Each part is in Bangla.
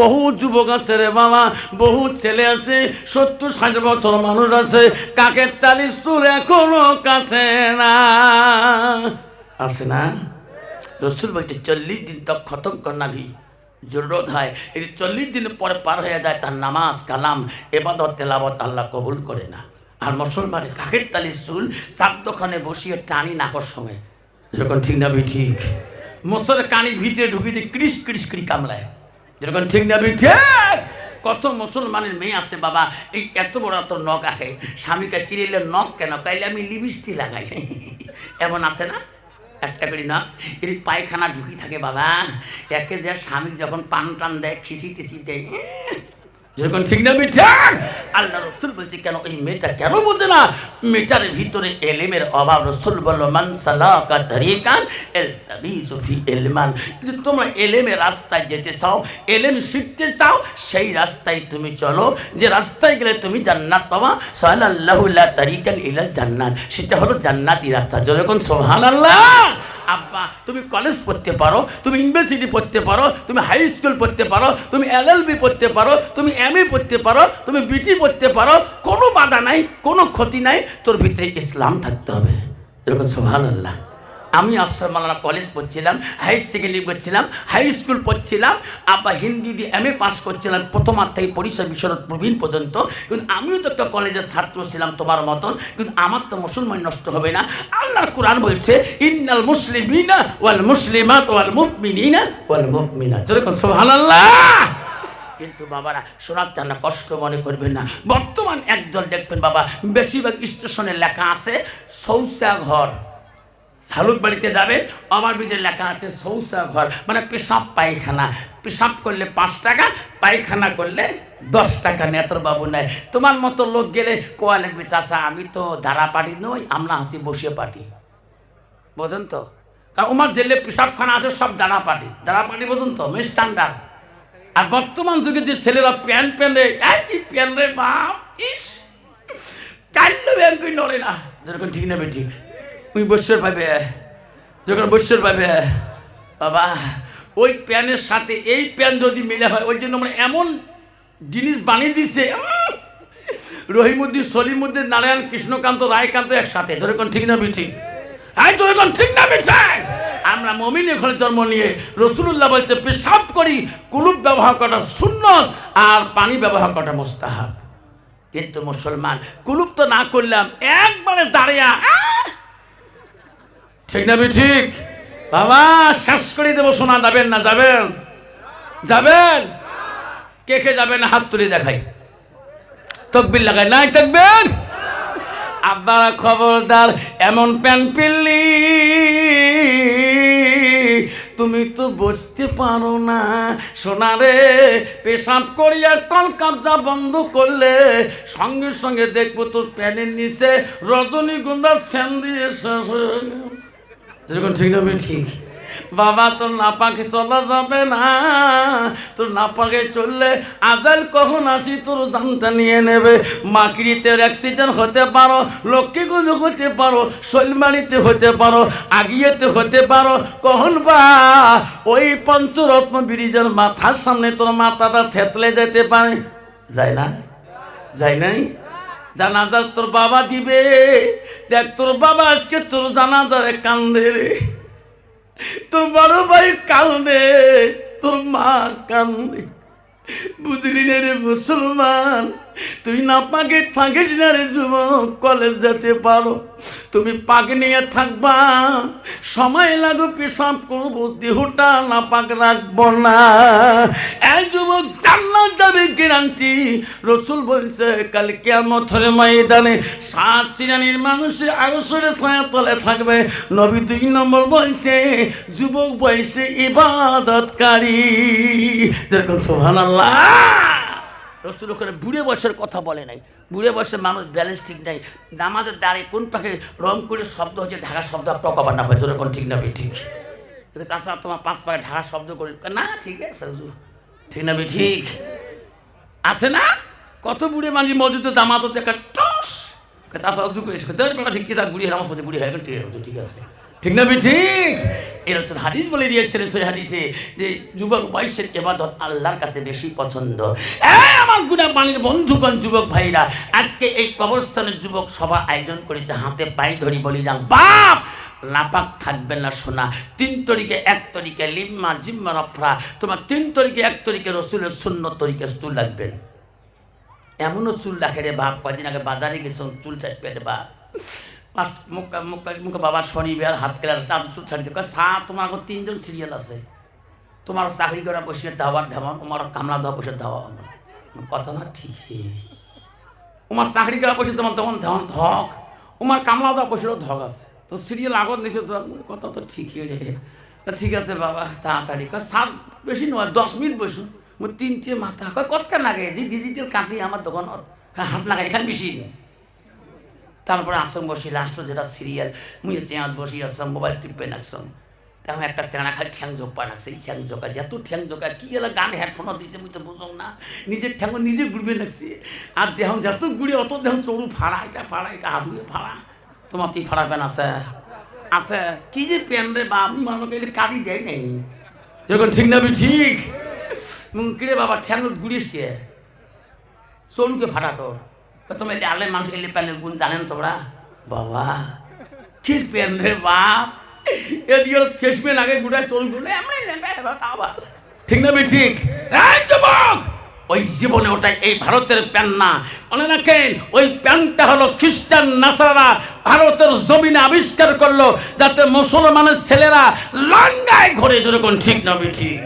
বহু যুবক আছে রে বাবা বহু ছেলে আছে, সত্তর, ষাট বছর মানুষ আছে, কাকের তালি সুর এখনও কাটে না। আছে না? রসুল বলছে, চল্লিশ দিন তক খতম করনা ভি জরুরত হয় এই চল্লিশ দিন পরে পার হয়ে যায়, তার নামাজ, কালাম, এবাদত তেলাবত আল্লাহ কবুল করে না। আর মুসলমানের কাকের তালি চুল চারদোখানে বসিয়ে টানি নাকর সঙ্গে যখন ঠিক না ভি ঠিক। মোসরের কানি ভিতরে দিয়ে ক্রিস ক্রিস করি কামলায় যেরকম ঠিক নেবি ঠিক। কত মুসলমানের মেয়ে আছে, বাবা, এই এত বড় এত নখ আহে স্বামীকে কিরিলে নখ কেন? কাইলে আমি লিপস্টিক লাগাই। এমন আছে না? একটা করে না এর পায়খানা ঢুকি থাকে, বাবা। একে যে স্বামী যখন পান টান দেয় খিসি টিচি দেয় যখন ঠিক না মিঠা? আল্লাহ রসুল বলছে, কেন এই মেয়েটা কেন বোঝে না? মেয়েটার ভিতরে এলেমের অভাব, রসুল বলল, মান সালাকা তরিকান এল সুফি এলমান। যদি তোমরা এলেমের রাস্তায় যেতে চাও, এলেম শিখতে চাও, সেই রাস্তায় তুমি চলো। যে রাস্তায় গেলে তুমি জান্নাত পাবা। সাল্লাহুল্লাহ তরিকান ইলাল জান্নাত। সেটা হলো জান্নাতি রাস্তা। যখন সোহান আল্লাহ আব্বা, তুমি কলেজ পড়তে পারো, তুমি ইউনিভার্সিটি পড়তে পারো, তুমি হাই স্কুল পড়তে পারো, তুমি এলএলবি পড়তে পারো, তুমি এম এ পড়তে পারো, তুমি বিটি পড়তে পারো, কোনো বাধা নাই, কোনো ক্ষতি নাই, তোর ভিতরে ইসলাম থাকতে হবে। এরকম সোহান আল্লাহ আমি আফসার মালানা কলেজ পড়ছিলাম হাই সেকেন্ডারি পড়ছিলাম হাই স্কুল পড়ছিলাম, আবার হিন্দি দিয়ে এম এ পাস করছিলাম প্রথমার থেকে পরিচয় বিশরৎ প্রবীণ পর্যন্ত। কিন্তু আমিও তো একটা কলেজের ছাত্র ছিলাম তোমার মতন, কিন্তু আমার তো মুসলমান নষ্ট হবে না। আল্লাহর কোরআন বলছে, ইন্নাল মুসলিমিনা ওয়াল মুসলিমাত ওয়াল মুমিনিনা ওয়াল মুমিনাত। যেরকম সুবহানাল্লাহ? কিন্তু বাবারা, শোনার চান না কষ্ট মনে করবেন না। বর্তমান একদল দেখবেন বাবা, বেশিরভাগ স্টেশনে লেখা আছে শৌচা শালুক বাড়িতে যাবে, আমার বীজের লেখা আছে শৌচা ঘর মানে পেশাব পায়খানা। পেশাব করলে পাঁচ টাকা, পায়খানা করলে দশ টাকা, নেতর বাবু নেয়। তোমার মতো লোক গেলে কোয়া লিখবে চাষা আমি তো ধারা পাটি নই, আমরা হাসি বসে পাটি। বোঝেন তো? কারণ আমার জেলে পেশাবখানা আছে, সব দাঁড়া পাটি। দাঁড়া পাটি বোঝেন তো? স্ট্যান্ডার্ড আর বর্তমান যুগে যে ছেলেরা প্যান্ট প্যান্টে একই প্যান্ট রে বাপ? ইস! চাইলে ব্যাংক নড়ে না। যেরকম ঠিক নেবে ঠিক ওই বৎসর পাবে। যখন বৎসর পাবে, বাবা, ওই প্যানের সাথে এই প্যান যদি মিলে হয়, ওই জন্য আমরা এমন জিনিস বানিয়ে দিছে। রহিমুদ্দিন সলিমুদ্দিন নারায়ণ, কৃষ্ণকান্ত, রায়কান্ত একসাথে। যেরকম ঠিক না ঠিক হ্যাঁ যেরকম ঠিক না ঠিক আমরা মমিন ঘরে জন্ম নিয়ে রসুল্লাহ বলছে, পেশাব করি, কুলুপ ব্যবহার করা সুন্নত আর পানি ব্যবহার করা মোস্তাহাব। কিন্তু মুসলমান, কুলুপ তো না করলাম, একবারে দাঁড়িয়ে! ঠিক না ঠিক? বাবা, শেষ করে দেবো শোনা যাবেন না, যাবেন? যাবেন? কে কে যাবেন? হাত তুলে দেখাই। তকবির লাগাই, নাই তকবির? আপনারা খবরদার এমন প্যান পিল্লি। তুমি তো বুঝতে পারো না সোনারে পেশাব করিয়া কল কাবজা বন্ধ করলে সঙ্গে সঙ্গে দেখব তোর প্যানের নিচে রজনীগন্ধা স্যান দিয়ে শেষ হয়ে। যেরকম ঠিক না ঠিক। বাবা, তোর নাপাকে চলা যাবে না। তোর নাপাকে চললে আজাল কখন আসি, তোর জানটা নিয়ে নেবে। মাকড়িতের অ্যাক্সিডেন্ট হতে পারো লক্ষ্মীগুলো হতে পারো শৈলবাড়িতে হতে পারো, আগিয়েতে হতে পারো। কখন বা ওই পঞ্চরত্ন ব্রিজের মাথার সামনে তোর মাথাটা থেতলে যেতে পারে? যায় না? যায় নাই? জানাজার তোর বাবা দিবে। দেখ, তোর বাবা আজকে তোর জানাজারে কান্দে রে। তোর বড় ভাই কান্দে, তোর মা কান্দে। বুঝলি রে মুসলমান? তুই না পাকে রে যুবক কলেজ যেতে পারো। তুমি পাক নিয়ে থাকবা, সময় লাগো পেশাব করব, দেহটা না পাক রাখব না। এই যুবক জান্নাত যাবে গ্যারান্টি। রসুল বলছে, কাল কেমথের ময়দানে সাত শ্রেণির মানুষের আরসরে ছায়া তলে থাকবে। নবী দুই নম্বর বলছে, যুবক বয়সে ইবাদতকারী। যেরকম সোহান আল্লাহ রসুল ওখানে বুড়ে বয়সের কথা বলে নাই। বুড়ে বয়সের মানুষ ব্যালেন্স ঠিক নাই। নামাজের দাঁড়িয়ে কোন পাখে করে শব্দ হচ্ছে, ঢাকা শব্দ টকাবার না হয়। যেরকম ঠিক না ঠিক। চাষা তোমার পাঁচ পাকে ঢাকা শব্দ করে। না, ঠিক আছে ঠিক না ঠিক। আছে না? কত বুড়ে মানুষ মজুতে দামাত দেখা, টস। চাষা উজু করে ঠিক কি তা বুড়ি বুড়ি হয়ে গেল। ঠিক আছে ঠিক আছে। ঠিক। এরকম হাদিস বলে দিয়েছিলেন সেই হাদিসে যে যুবক বয়সের এবাদত আল্লাহর কাছে বেশি পছন্দ। আমার গুণা পানির বন্ধুগণ, যুবক ভাইরা, আজকে এই কবরস্থানের যুবক সভা আয়োজন করেছে, হাতে পায়ে ধরি বলি যান। বাপ নাপাক থাকবে না শোনা তিন তরিকে এক তরিকে লিম্মা, জিম্মা রফরা তোমার তিন তরিকে এক তরিকে রসুলের শূন্য তরিকে চুল রাখবেন। এমনও চুল রাখে রে বাপ কদিন আগে বাজারে গেছ চুল চাটবে রে বাপ। মুখা মুখা বাবা শনিবার হাত কেলা তার ছাড়ি দিয়ে সা তোমার তিনজন সিরিয়াল আছে। তোমার চাকরি করা বসে দাওয়ার ধাওয়ান তোমার কামলা দেওয়া বসে দেওয়া কথা না ঠিকই। তোমার চাকরি করা বসে তোমার তখন ধাওয়ান ধক। তোমার কামলা দেওয়া বসেও ধক আছে। তো সিরিয়াল আগত নিছে, তো কথা তো ঠিকই রে তা ঠিক আছে বাবা, তাড়াতাড়ি কয় সাত বেশি নয় দশ মিনিট বসু মোর তিনটে মাথা। কয় কতক্ষণ লাগে? যে ডিজিটাল কাটি আমার দোকানত, হাত লাগাই এখানে নেই তারপরে আসম বসি লাস্ট যেটা সিরিয়াল মুই চেয়াত বসি আসম মোবাইল টিপে নাকসম তেমন একটা চেনা খালি ঠ্যাং জোপা নাকছে এই ঠ্যাং জোকা যেত ঠ্যাং জোকা কি এলা গান হেডফোনও দিয়েছে মুই তো বুঝং না। নিজের ঠ্যাং নিজে ঘুরবে নাকছে আর দেহ যত ঘুরে অত দেহ চড়ু ফাড়া, এটা ফাড়া, এটা হাতুয়ে ফাড়া। তোমার কি ফাড়া প্যান আছে? আছে। কি যে প্যান রে বা আমি মানুষ এলে কাটি দেয় নেই। যখন ঠিক না ঠিক। কিরে বাবা, ঠ্যাং ঘুরিস কে? চড়ুকে ফাটা তোর। তুমি এলে আলে মানুষ এলে প্যানের গুণ জানেন তোমরা? বাবা কি প্যান রে বাপ। এদিকে ফেসবেন আগে গুড়ায় চড়ু গুলো এমনি ভালো। ঠিক না ঠিক যুবক! ওই জীবনে ওটা এই ভারতের প্যান না। মনে রাখেন, ওই প্যানটা হলো খ্রিস্টান নাসারা ভারতের জমিনে আবিষ্কার করল, যাতে মুসলমানের ছেলেরা লঙ্গায় ঘরে, যেরকম ঠিক না ঠিক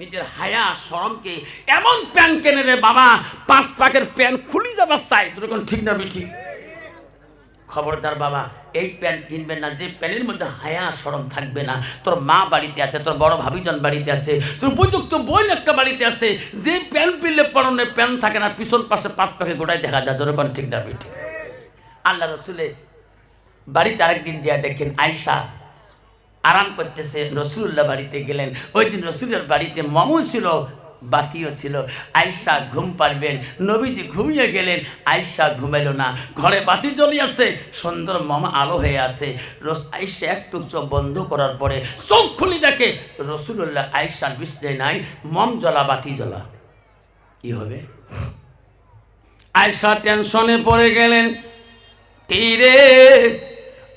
নিজের হায়া সরমকে এমন প্যান কেনে রে বাবা পাঁচ পাকের প্যান খুলি যাবার চাই যেরকম ঠিক না বে ঠিক খবরদার বাবা, এই প্যান্ট কিনবেন না, যে প্যান্টের মধ্যে হায়া সরম থাকবে না। তোর মা বাড়িতে আছে, তোর বড় ভাবিজন বাড়িতে আছে, তোর উপযুক্ত বোন একটা বাড়িতে আছে। যে প্যান্ট পিনলে পরনে প্যান্ট থাকে না, পিছন পাশে পাঁচ পাখে গোটায় দেখা যায় যেরকম ঠিক না ঠিক আল্লাহ রসুলে বাড়িতে আরেকদিন দিয়া দেখেন আয়সা আরাম করতেছে রসুল্লাহ বাড়িতে গেলেন। ওই দিন রসুলের বাড়িতে মামু ছিল বাতিও ছিল। আয়সা ঘুম পারবেন নবীজি ঘুমিয়ে গেলেন। আয়সা ঘুমাইল না। ঘরে বাতি জ্বলিয়াছে সুন্দর মামা আলো হয়ে আছে। আয়সা একটু চোখ বন্ধ করার পরে চোখ খুলি দেখে রসুল্লাহ আয়সার বিছনে নাই, মম জ্বলা, বাতি জ্বলা। কি হবে? আয়সা টেনশনে পড়ে গেলেন তীরে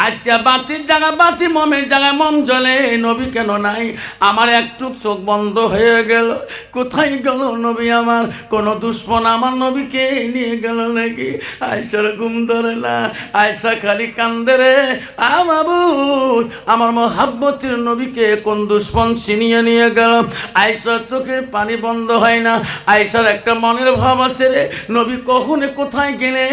আজকে বাতির জায়গা, বাতি মমের জায়গায় মম জ্বলে, নবী কেন নাই? আমার একটু চোখ বন্ধ হয়ে গেল। কোথায় গেল নবী আমার? কোনো দুশ্মন আমার নবীকে নিয়ে গেল নাকি? আয়সার ঘুম ধরে না, আয়সা খালি কান্দে রে। আমাবুদ আমার মহাব্বতের নবীকে কোন দুশ্মন ছিনিয়ে নিয়ে গেল? আয়সার চোখের পানি বন্ধ হয় না। আয়সার একটা মনের ভাব আছে রে, নবী কখনে কোথায় গেলে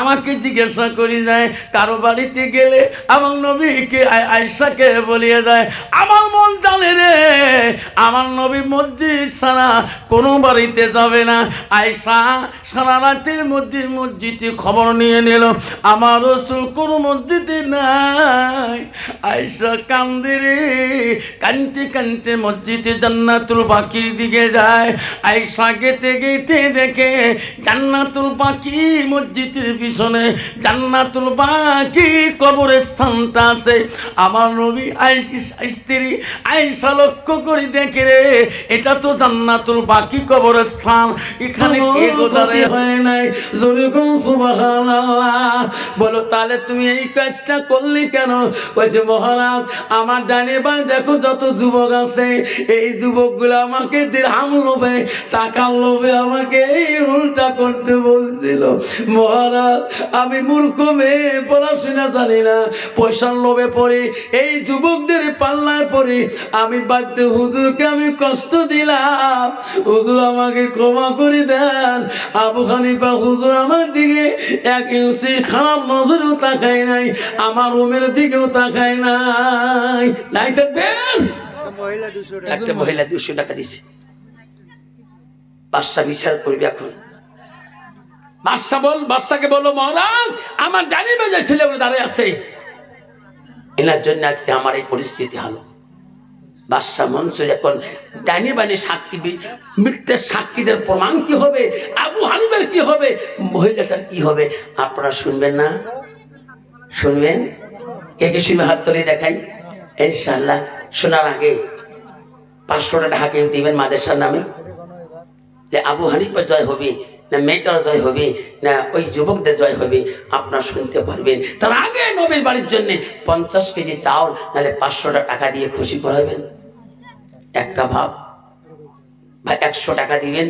আমাকে জিজ্ঞাসা করি যায়, কারও বাড়িতে গেলে আমার নবীকে আয়- আয়সাকে বলিয়ে যায় আমার মন জানে রে, আমার নবী মসজিদ সারা কোনো বাড়িতে যাবে না। আয়সা সারা রাতের মধ্যে মসজিদে খবর নিয়ে নিল, আমার রসুল কোনো মসজিদে নাই। আয়সা কান্দে রে, কানতে কানতে মসজিদে জান্নাতুল বাকির দিকে যায়। আয়সা গেতে গেতে দেখে জান্নাতুল বাকি মসজিদের পিছনে জান্নাতুল বাকি কবরের স্থানটা আছে। আমার নবী আইস- স্ত্রী আয়সা লক্ষ্য করে দেখে রে এটা তো জান্নাতুল বাকি এখানে কে গোদারে হয় নাই। জোরে কোন সুবহানাল্লাহ। বলো তাহলে তুমি এই কাজটা করলি কেন? বলছে মহারাজ আমার ডানে বাই দেখো যত যুবক আছে। এই যুবকগুলো আমাকে দিরহাম লোভে টাকার লোভে আমাকে এই উল্টা করতে বলছিল। মহারাজ আমি মূর্খ মেয়ে পড়াশোনা জানি না। পয়সার লোভে পড়ে এই যুবকদের পাল্লায় পড়ে। আমি বাধ্য হুজুরকে আমি কষ্ট দিলাম। হুজুর আমাকে ক্ষমা করে দেন। আবু হানিফা হুজুর আমার দিকে এক ইঞ্চি খারাপ নজরেও তাকায় নাই আমার রুমের দিকেও তাকায় নাই। নাই থাকবেন একটা মহিলা দুশো টাকা দিচ্ছে বাদশা বিচার করবে এখন। বাদশা বল বাদশাকে বলো মহারাজ আমার জানি বেজে ছেলেগুলো দাঁড়িয়ে আছে। এনার জন্য আজকে আমার এই পরিস্থিতি হলো। বাদশাহ মনসুর এখন ডাইনি বানি সাক্ষী মৃত্যুর সাক্ষীদের প্রমাণ কি হবে? আবু হানিবের কি হবে? মহিলাটার কি হবে? আপনারা শুনবেন না? শুনবেন? কে কে শুনবে? হাত তুলে দেখাই। ইনশাল্লাহ শোনার আগে পাঁচশো টাকা হাকিম দিবেন মাদেশার নামে। যে আবু হানিফা জয় হবে। না মেয়েটার জয় হবে না ওই যুবকদের জয় হবে আপনার শুনতে পারবেন। তার আগে নবীর বাড়ির জন্য পঞ্চাশ কেজি চাউল নাহলে পাঁচশোটা টাকা দিয়ে খুশি করাবেন একটা ভাব ভাই একশো টাকা দিবেন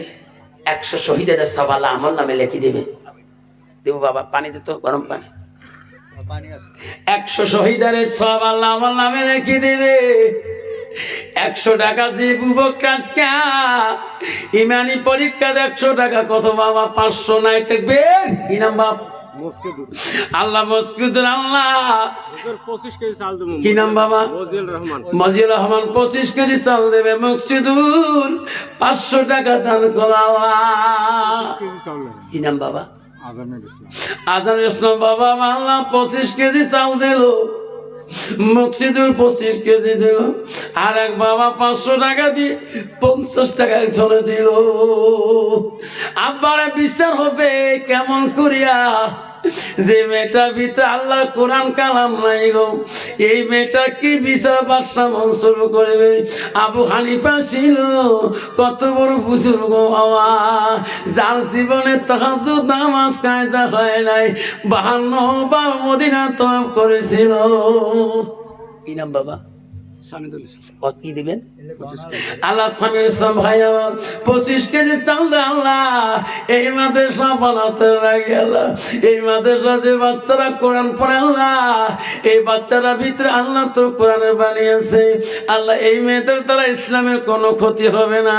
একশো শহীদের সবাল্লা আমল নামে লিখে দেবেন। দেবো বাবা পানি দিত গরম পানি। একশো শহীদের সব আল্লাহ আমার নামে রেখে দেবে। একশো টাকা যে বুবক ইমানি পরীক্ষা একশো টাকা কত বাবা পাঁচশো নাই থাকবে? ইনাম বাপ? আল্লাহ কি নাম বাবা? রহমান। মজিউর রহমান পঁচিশ কেজি চাল দেবে মসজিদুর। পাঁচশো টাকা দান করা কি নাম বাবা? আজমের আজান ইসলাম বাবা আল্লাহ পঁচিশ কেজি চাল দিল। মকসিদুর পঁচিশ কেজি দিল, আর এক বাবা পাঁচশো টাকা দিয়ে পঞ্চাশ টাকায় চলে দিল। আব্বারে বিচার হবে কেমন করিয়া যে মেয়েটার ভিতরে আল্লাহর কোরআন কালাম নাই গো, এই মেয়েটা কি বিচার বাসা মন শুরু করবে? আবু হানিফা ছিল কত বড় বুজুর্গ বাবা, যার জীবনে তাহাদু নামাজ কায়দা হয় নাই, বাহান্ন বার মদিনা তম করেছিল। কি নাম বাবা? কি দিবেন? আল্লাহ স্বামী ইসলাম ভাই আমার পঁচিশ কেজি চাল আল্লাহ এই মাদ্রাসা বানাতে লাগে এই মাদ্রাসা যে বাচ্চারা কোরআন পড়ে আল্লাহ এই বাচ্চারা ভিতরে আল্লাহ কোরআনের বানিয়েছে। আল্লাহ এই মেয়েদের দ্বারা ইসলামের কোনো ক্ষতি হবে না।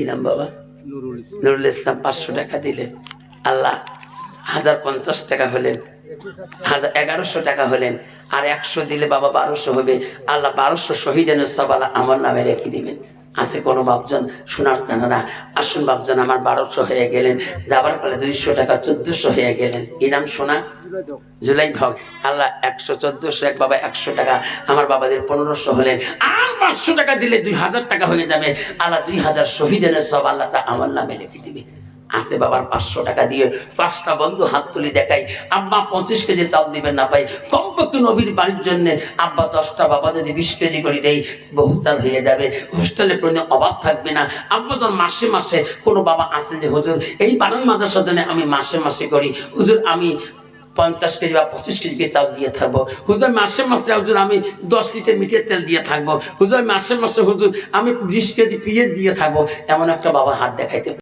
ইনাম বাবা? নুরুল ইসলাম। নুরুল ইসলাম পাঁচশো টাকা দিলেন। আল্লাহ হাজার পঞ্চাশ টাকা হলেন। হাজার এগারোশো টাকা হলেন, আর একশো দিলে বাবা বারোশো হবে। আল্লাহ বারোশো শহীদের সব আল্লাহ আমার নামে রেখে দিবেন। আছে কোনো বাপজন? শোনার জানারা আসুন বাপজন, আমার বারোশো হয়ে গেলেন। যাবার ফলে দুইশো টাকা চোদ্দশো হয়ে গেলেন। ইনাম শোনা জুলাই ধক আল্লাহ একশো চোদ্দশো, এক বাবা একশো টাকা, আমার বাবাদের পনেরোশো হলেন। আর পাঁচশো টাকা দিলে দুই হাজার টাকা হয়ে যাবে। আল্লাহ দুই হাজার শহীদের সব আল্লাহ তা আমার নামে লিখে দিবে। আছে বাবার পাঁচশো টাকা দিয়ে পাঁচটা বন্ধু হাত তুলি দেখাই, আব্বা পঁচিশ কেজি চাল দিবেন না পাই। কমপক্ষে নবীর বাড়ির জন্য আব্বা দশটা, বাবা যদি বিশ কেজি করে দেয়, বহু চাল হয়ে যাবে। হোস্টেলে কোনো অভাব থাকবে না। আব্বা তোর মাসে মাসে কোনো বাবা আছে যে, হুজুর, এই বারোই মাদ্রাসার জন্য আমি মাসে মাসে করি। হুজুর, আমি পঞ্চাশ কেজি বা পঁচিশ কেজি চাল দিয়ে থাকব। হুজুর, মাসে মাসে, হুজুর, আমি দশ লিটার মিঠের তেল দিয়ে থাকব। হুজুর, মাসে মাসে, হুজুর, আমি বিশ কেজি পিঁয়াজ দিয়ে থাকব। এমন একটা বাবা হাত দেখাইতে